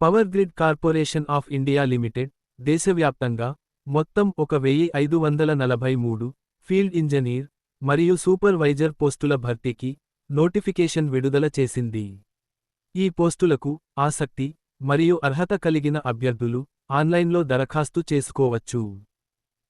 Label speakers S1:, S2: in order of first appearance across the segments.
S1: Power grid corporation of India limited దేశవ్యాప్తంగా మొత్తం ఒక వెయ్యి ఐదు వందల నలభై మూడు ఫీల్డ్ ఇంజనీర్ మరియు సూపర్వైజర్ పోస్టుల భర్తీకి నోటిఫికేషన్ విడుదల చేసింది. ఈ పోస్టులకు ఆసక్తి మరియు అర్హత కలిగిన అభ్యర్థులు ఆన్లైన్లో దరఖాస్తు చేసుకోవచ్చు.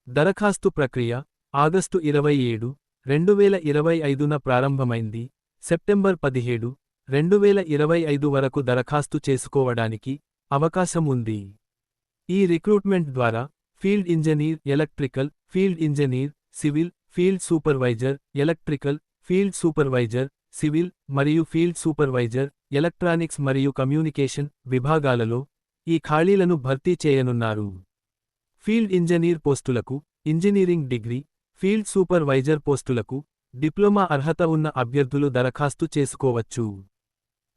S1: దరఖాస్తు ప్రక్రియ ఆగస్టు ఇరవై ఏడు రెండు వేల ఇరవై ఐదున ప్రారంభమైంది. సెప్టెంబర్ పదిహేడు రెండు వేల ఇరవై ఐదు వరకు దరఖాస్తు చేసుకోవడానికి అవకాశం ఉంది ఈ రిక్రూట్మెంట్ ద్వారా field engineer electrical field engineer civil field supervisor electrical field supervisor civil మరియు ఫీల్డ్ సూపర్వైజర్ ఎలక్ట్రానిక్స్ మరియు కమ్యూనికేషన్ విభాగాలలో ఈ ఖాళీలను భర్తీ చేయనున్నారు. ఫీల్డ్ ఇంజనీర్ పోస్టులకు ఇంజనీరింగ్ డిగ్రీ ఫీల్డ్ సూపర్వైజర్ పోస్టులకు డిప్లొమా అర్హత ఉన్న అభ్యర్థులు దరఖాస్తు చేసుకోవచ్చు.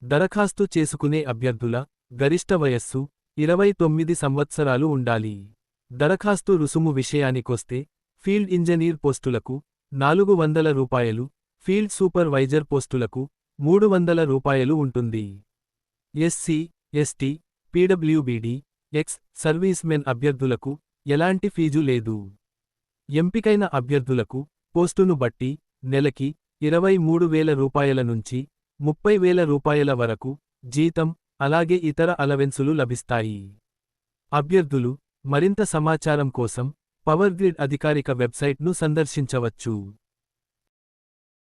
S1: దరఖాస్తు చేసుకునే అభ్యర్థుల గరిష్ట వయస్సు ఇరవై తొమ్మిది సంవత్సరాలు ఉండాలి. దరఖాస్తు రుసుము విషయానికొస్తే ఫీల్డ్ ఇంజనీర్ పోస్టులకు నాలుగు వందల రూపాయలు ఫీల్డ్ సూపర్వైజర్ పోస్టులకు మూడు వందల రూపాయలు ఉంటుంది. SC ST PWBD ex servicemen అభ్యర్థులకు ఎలాంటి ఫీజు లేదు. ఎంపికైన అభ్యర్థులకు పోస్టును బట్టి నెలకి ఇరవై మూడు వేల రూపాయల నుంచి ముప్పై వేల రూపాయల వరకు జీతం అలాగే ఇతర అలవెన్సులు లభిస్తాయి. అభ్యర్థులు మరింత సమాచారం కోసం పవర్ గ్రిడ్ అధికారిక వెబ్సైట్ను సందర్శించవచ్చు.